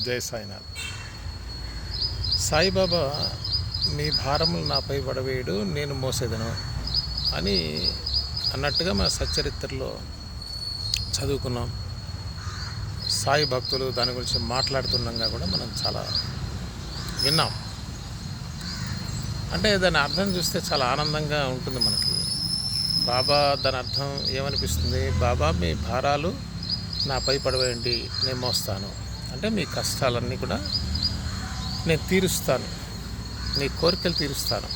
జై సాయినాథ్. సాయిబాబా మీ భారములు నాపై పడవేయడు నేను మోసేదను అని అన్నట్టుగా మన సచ్చరిత్రలో చదువుకున్నాం. సాయి భక్తులు దాని గురించి మాట్లాడుతుండగా కూడా మనం చాలా విన్నాం. అంటే దాని అర్థం చూస్తే చాలా ఆనందంగా ఉంటుంది మనకి. బాబా దాని అర్థం ఏమనిపిస్తుంది? బాబా మీ భారాలు నాపై పడవేయండి నేను మోస్తాను. అంటే మీ కష్టాలన్నీ కూడా నేను తీరుస్తాను. నీ కోరికలు తీరుస్తాను.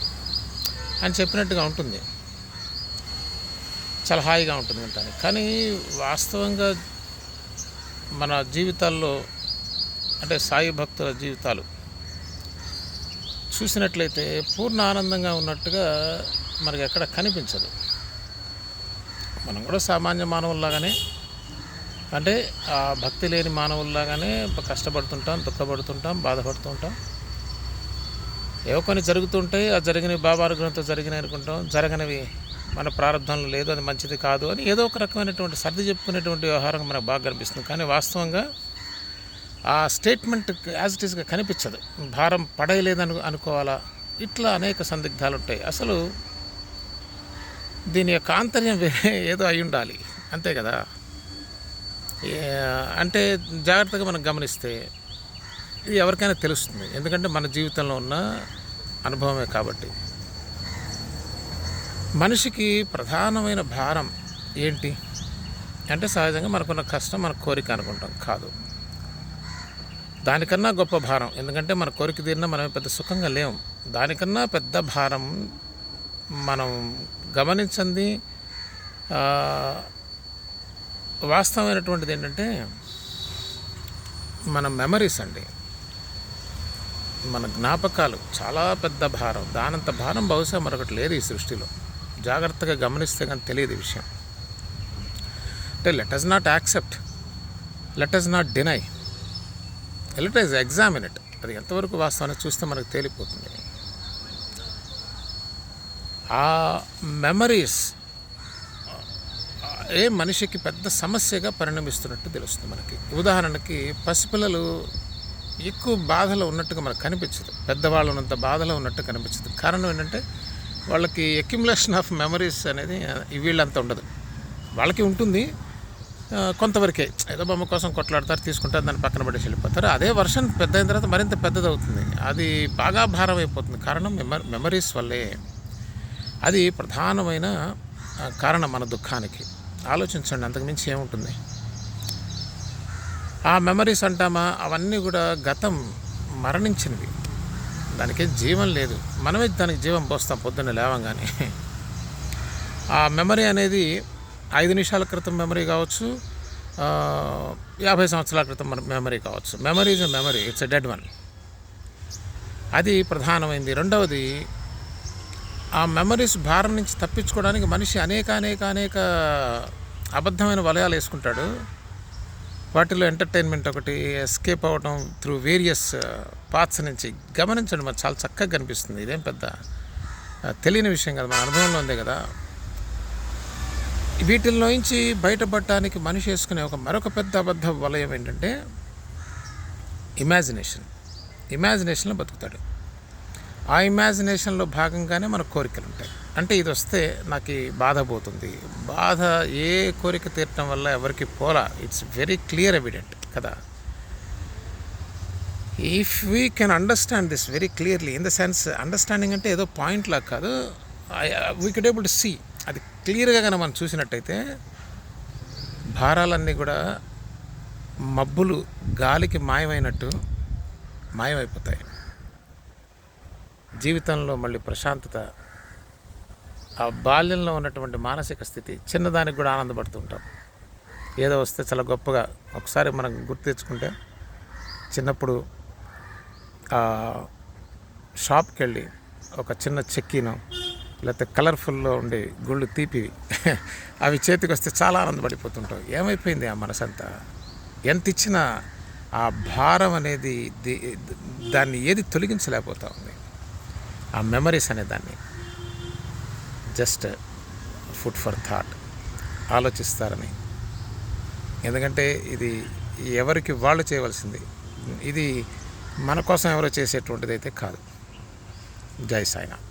అని చెప్పినట్టుగా ఉంటుంది. చాలా హాయిగా ఉంటుంది వింటాను కానీ వాస్తవంగా మన జీవితాల్లో అంటే సాయి భక్తుల జీవితాలు చూసినట్లయితే పూర్ణ ఆనందంగా ఉన్నట్టుగా మనకి ఎక్కడ కనిపించదు. మనం కూడా సామాన్య మానవుల్లాగానే అంటే ఆ భక్తి లేని మానవుల్లాగానే కష్టపడుతుంటాం దుఃఖపడుతుంటాం బాధపడుతుంటాం. ఏవో కొన్ని జరుగుతుంటాయి ఆ జరిగినవి బాబా అనుగ్రహంతో జరిగినాయి అనుకుంటాం. జరగనివి మన ప్రారంభంలో లేదు అది మంచిది కాదు అని ఏదో ఒక రకమైనటువంటి సర్ది చెప్పుకునేటువంటి వ్యవహారం మనకు బాగా కనిపిస్తుంది. కానీ వాస్తవంగా ఆ స్టేట్మెంట్ యాజ్ ఇట్ ఈస్గా కనిపించదు. భారం పడయలేదని అనుకోవాలా? ఇట్లా అనేక సందిగ్ధాలు ఉంటాయి. అసలు దీని యొక్క ఆంతర్యం వేరే ఏదో అయి ఉండాలి. అంతే కదా? అంటే జాగ్రత్తగా మనం గమనిస్తే ఇది ఎవరికైనా తెలుస్తుంది. ఎందుకంటే మన జీవితంలో ఉన్న అనుభవమే కాబట్టి. మనిషికి ప్రధానమైన భారం ఏంటి? అంటే సహజంగా మనకున్న కష్టం మన కోరిక అనుకుంటాం. కాదు. దానికన్నా గొప్ప భారం. ఎందుకంటే మన కోరిక తీరినా మనం పెద్ద సుఖంగా లేము దానికన్నా పెద్ద భారం మనం గమనించింది వాస్తవమైనటువంటిది ఏంటంటే మన మెమరీస్ అండి. మన జ్ఞాపకాలు చాలా పెద్ద భారం దానంత భారం బహుశా మరొకటి లేదు ఈ సృష్టిలో. జాగ్రత్తగా గమనిస్తే కానీ తెలియదు విషయం. అంటే let us not accept let us not deny let us examine it అది ఎంతవరకు వాస్తవాన్ని చూస్తే మనకు తేలిపోతుంది. ఆ మెమరీస్ ఏ మనిషికి పెద్ద సమస్యగా పరిణమిస్తున్నట్టు తెలుస్తుంది మనకి. ఉదాహరణకి పసిపిల్లలు ఎక్కువ బాధలో ఉన్నట్టుగా మనకు కనిపించదు. పెద్దవాళ్ళు ఉన్నంత బాధలో ఉన్నట్టు కనిపించదు. కారణం ఏంటంటే వాళ్ళకి అక్యుములేషన్ ఆఫ్ మెమరీస్ అనేది వీళ్ళంతా ఉండదు. వాళ్ళకి ఉంటుంది. కొంతవరకే. ఏదో బొమ్మ కోసం కొట్లాడతారు తీసుకుంటారు దాన్ని పక్కన పడేసి వెళ్ళిపోతారు. అదే వర్షన్ పెద్ద అయిన తర్వాత మరింత పెద్దదవుతుంది. అది బాగా భారం అయిపోతుంది. కారణం మెమరీస్ వల్లే. అది ప్రధానమైన కారణం మన దుఃఖానికి. ఆలోచించండి అంతకుమించి ఏముంటుంది? ఆ మెమరీస్ అంటామా అవన్నీ కూడా గతం మరణించినవి. దానికి జీవం లేదు. మనమే దానికి జీవం పోస్తాం పొద్దున్న లేవంగానే. ఆ మెమరీ అనేది ఐదు నిమిషాల క్రితం మెమరీ కావచ్చు యాభై సంవత్సరాల క్రితం మన మెమరీ కావచ్చు. Memory is a memory it's a dead one అది ప్రధానమైంది. రెండవది ఆ మెమరీస్ భారం నుంచి తప్పించుకోవడానికి మనిషి అనేక అనేక అనేక అబద్ధమైన వలయాలు వేసుకుంటాడు. వాటిలో ఎంటర్టైన్మెంట్ ఒకటి ఎస్కేప్ అవ్వడం త్రూ వేరియస్ పాత్స్ నుంచి గమనించండి మరి చాలా చక్కగా కనిపిస్తుంది. ఇదేం పెద్ద తెలియని విషయం కదా మన అనుభవంలో ఉంది కదా. వీటిల్లోంచి బయటపడటానికి మనిషి వేసుకునే ఒక మరొక పెద్ద అబద్ధ వలయం ఏంటంటే ఇమాజినేషన్. ఇమాజినేషన్లో బతుకుతాడు. ఆ ఇమాజినేషన్లో భాగంగానే మన కోరికలు ఉంటాయి. అంటే ఇది వస్తే నాకు ఈ బాధ పోతుంది. బాధ ఏ కోరిక తీరటం వల్ల ఎవరికి పోలా? ఇట్స్ వెరీ క్లియర్ ఎవిడెంట్ కదా? If we can understand this very clearly in the sense understanding అంటే ఏదో పాయింట్ లా కాదు. We could able to see అది క్లియర్గా కనుక మనం చూసినట్టయితే భారాలన్నీ కూడా మబ్బులు గాలికి మాయమైనట్టు మాయమైపోతాయి. జీవితంలో మళ్ళీ ప్రశాంతత ఆ బాల్యంలో ఉన్నటువంటి మానసిక స్థితి చిన్నదానికి కూడా ఆనందపడుతుంటాం ఏదో వస్తే చాలా గొప్పగా ఒకసారి మనం గుర్తు తెచ్చుకుంటే చిన్నప్పుడు షాప్కి వెళ్ళి ఒక చిన్న చెక్కీను లేకపోతే కలర్ఫుల్లో ఉండే గుళ్ళు తీపివి అవి చేతికి వస్తే చాలా ఆనందపడిపోతుంటాం. ఏమైపోయింది ఆ మనసంతా? ఎంత ఇచ్చినా ఆ భారం అనేది దాన్ని ఏది తొలగించలేకపోతాం. ఆ మెమరీస్ అనే దాన్ని జస్ట్ ఫుడ్ ఫర్ థాట్ ఆలోచిస్తారని. ఎందుకంటే ఇది ఎవరికి వాళ్ళు చేయవలసింది. ఇది మన కోసం ఎవరో చేసేటువంటిది అయితే కాదు. జై సాయినాథ్.